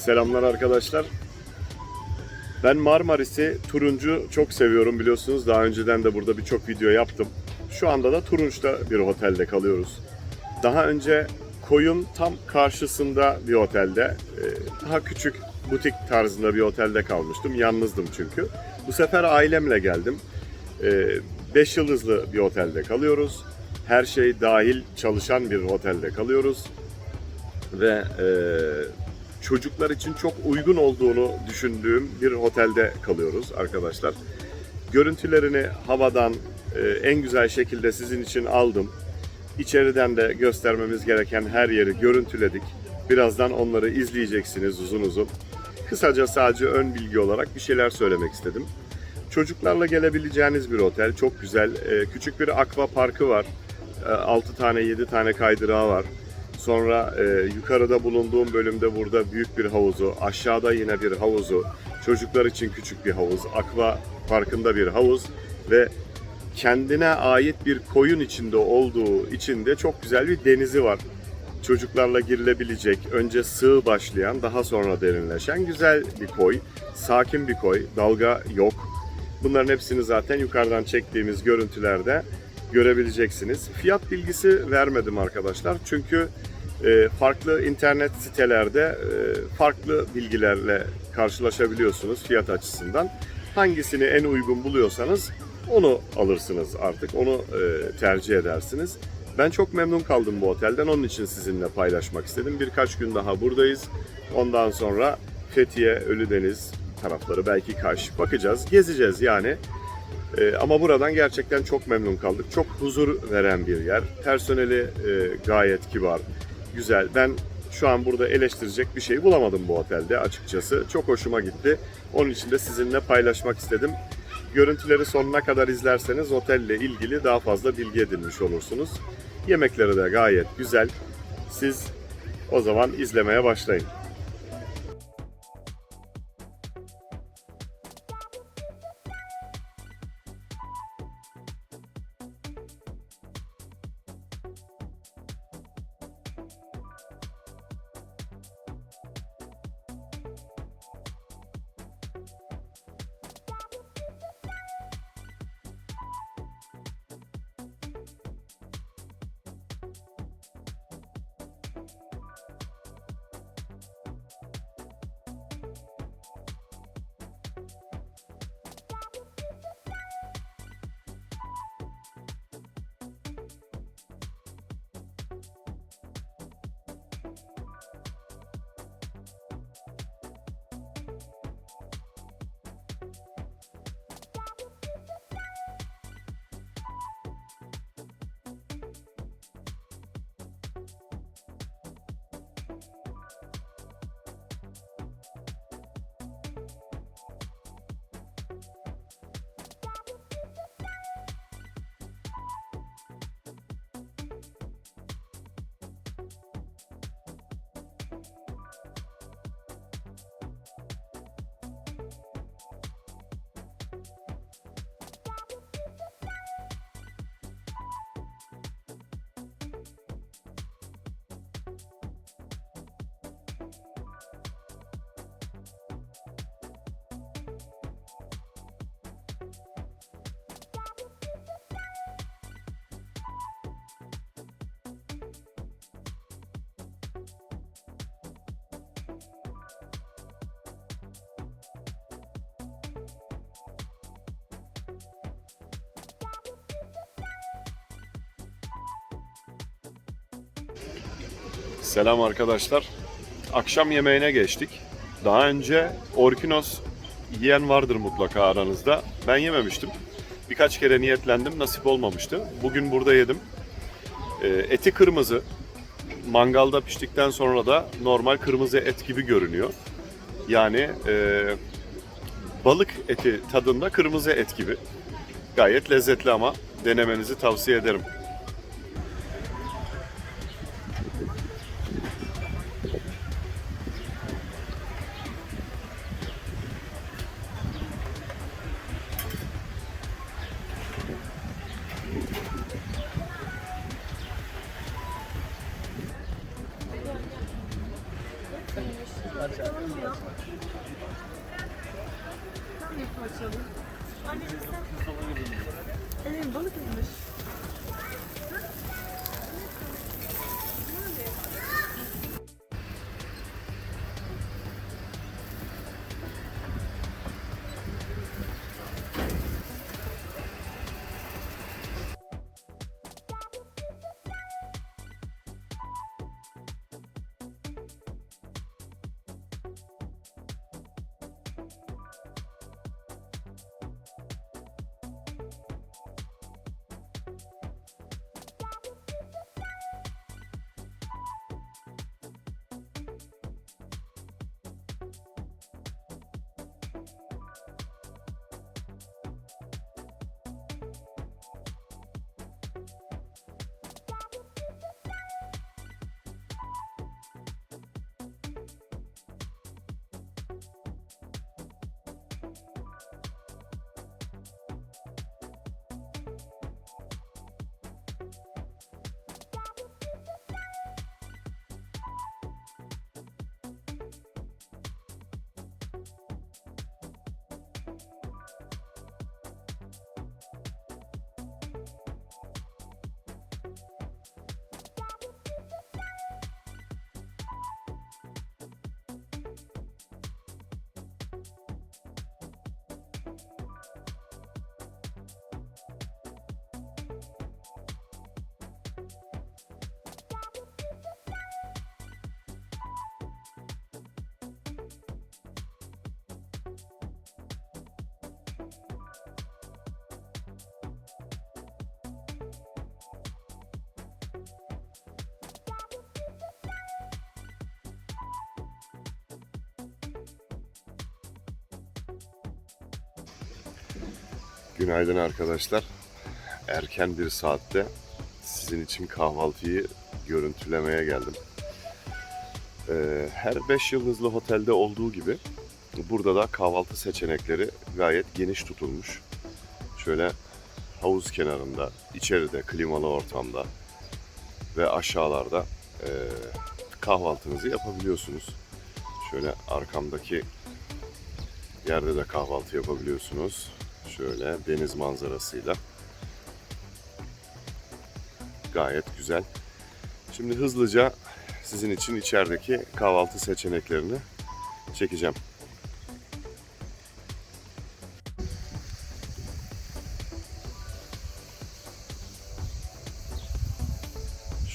Selamlar arkadaşlar. Ben Marmaris'i turuncu çok seviyorum biliyorsunuz. Daha önceden de burada birçok video yaptım. Şu anda da Turunç'ta bir otelde kalıyoruz. Daha önce koyun tam karşısında bir otelde, e, daha küçük butik tarzında bir otelde kalmıştım. Yalnızdım çünkü. Bu sefer ailemle geldim. 5 yıldızlı bir otelde kalıyoruz. Her şey dahil çalışan bir otelde kalıyoruz ve e, çocuklar için çok uygun olduğunu düşündüğüm bir otelde kalıyoruz arkadaşlar. Görüntülerini havadan e, en güzel şekilde sizin için aldım. İçeriden de göstermemiz gereken her yeri görüntüledik. Birazdan onları izleyeceksiniz uzun uzun. Kısaca sadece ön bilgi olarak bir şeyler söylemek istedim. Çocuklarla gelebileceğiniz bir otel. Çok güzel. E, küçük bir aqua parkı var. 6 tane 7 tane kaydırağı var. Sonra e, yukarıda bulunduğum bölümde burada büyük bir havuzu, aşağıda yine bir havuzu, çocuklar için küçük bir havuz, aqua parkında bir havuz ve kendine ait bir koyun içinde olduğu için de çok güzel bir denizi var. Çocuklarla girilebilecek, önce sığ başlayan, daha sonra derinleşen güzel bir koy. Sakin bir koy, dalga yok. Bunların hepsini zaten yukarıdan çektiğimiz görüntülerde görebileceksiniz. Fiyat bilgisi vermedim arkadaşlar. Çünkü e, farklı internet sitelerde e, farklı bilgilerle karşılaşabiliyorsunuz fiyat açısından. Hangisini en uygun buluyorsanız onu alırsınız artık. Onu e, tercih edersiniz. Ben çok memnun kaldım bu otelden. Onun için sizinle paylaşmak istedim. Birkaç gün daha buradayız. Ondan sonra Fethiye, Ölüdeniz tarafları, belki Kaş. Bakacağız, gezeceğiz yani. Ee, ama buradan gerçekten çok memnun kaldık. Çok huzur veren bir yer. Personeli e, gayet kibar, güzel. Ben şu an burada eleştirecek bir şey bulamadım bu otelde açıkçası. Çok hoşuma gitti. Onun için de sizinle paylaşmak istedim. Görüntüleri sonuna kadar izlerseniz otelle ilgili daha fazla bilgi edinmiş olursunuz. Yemekleri de gayet güzel. Siz o zaman izlemeye başlayın. Selam arkadaşlar. Akşam yemeğine geçtik. Daha önce orkinos yiyen vardır mutlaka aranızda. Ben yememiştim. Birkaç kere niyetlendim, nasip olmamıştı. Bugün burada yedim. Ee, eti kırmızı. Mangalda piştikten sonra da normal kırmızı et gibi görünüyor. Yani e, balık eti tadında kırmızı et gibi. Gayet lezzetli ama denemenizi tavsiye ederim. Ya. Tam bir parçalı. Anne sen... Evet balık yemiş. Günaydın arkadaşlar. Erken bir saatte sizin için kahvaltıyı görüntülemeye geldim. Ee, her 5 yıldızlı otelde olduğu gibi burada da kahvaltı seçenekleri gayet geniş tutulmuş. Şöyle havuz kenarında, içeride, klimalı ortamda ve aşağılarda e, kahvaltınızı yapabiliyorsunuz. Şöyle arkamdaki yerde de kahvaltı yapabiliyorsunuz. Şöyle deniz manzarasıyla. Gayet güzel. Şimdi hızlıca sizin için içerideki kahvaltı seçeneklerini çekeceğim.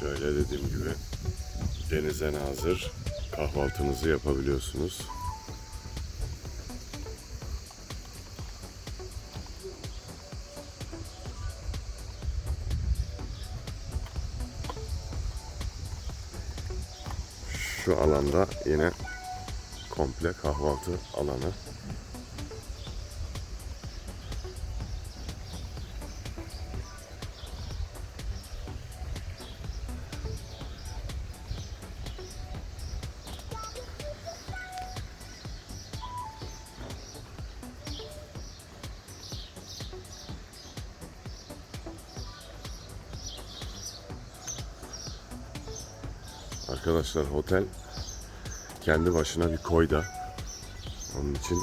Şöyle dediğim gibi denize nazır kahvaltınızı yapabiliyorsunuz. Alanda yine komple kahvaltı alanı. Arkadaşlar otel kendi başına bir koyda. Onun için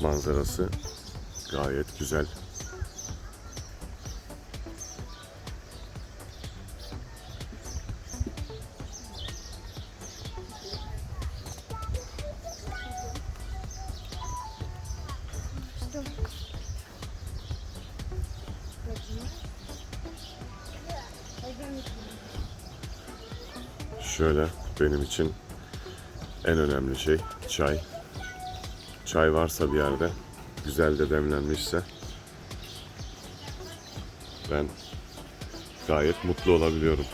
manzarası gayet güzel. Şöyle benim için en önemli şey çay. Çay varsa bir yerde güzel de demlenmişse ben gayet mutlu olabiliyorum.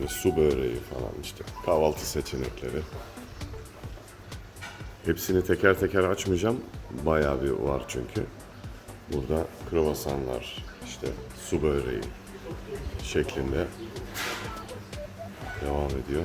Şöyle su böreği falan işte kahvaltı seçenekleri. Hepsini teker teker açmayacağım. Bayağı bir var çünkü. Burada kruvasanlar, işte su böreği şeklinde devam ediyor.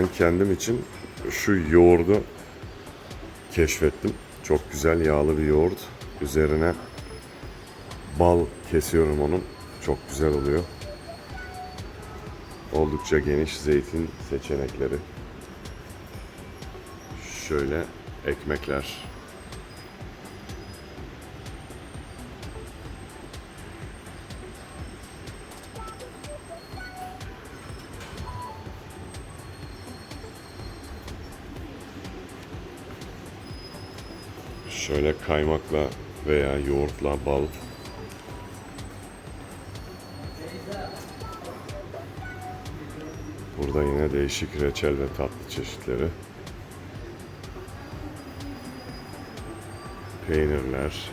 Ben kendim için şu yoğurdu keşfettim. Çok güzel yağlı bir yoğurt. Üzerine bal kesiyorum onun. Çok güzel oluyor. Oldukça geniş zeytin seçenekleri. Şöyle ekmekler. Şöyle kaymakla veya yoğurtla bal. Burada yine değişik reçel ve tatlı çeşitleri. Peynirler.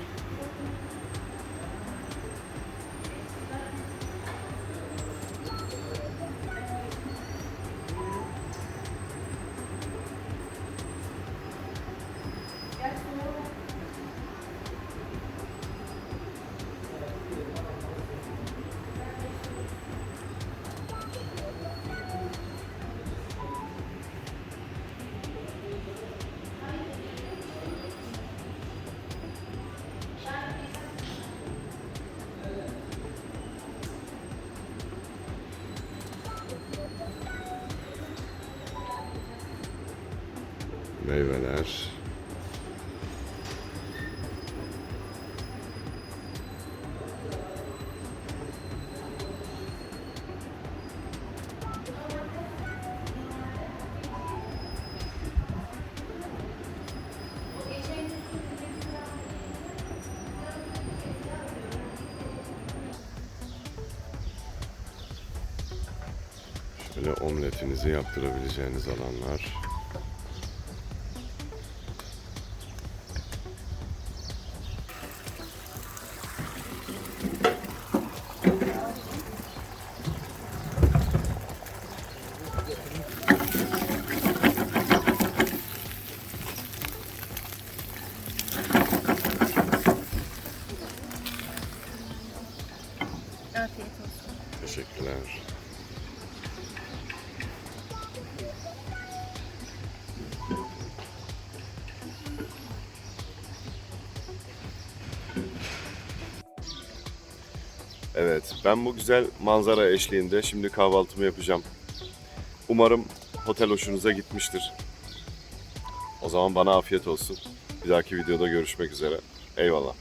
Şöyle omletinizi yaptırabileceğiniz alanlar. Evet, ben bu güzel manzara eşliğinde şimdi kahvaltımı yapacağım. Umarım otel hoşunuza gitmiştir. O zaman bana afiyet olsun. Bir dahaki videoda görüşmek üzere. Eyvallah.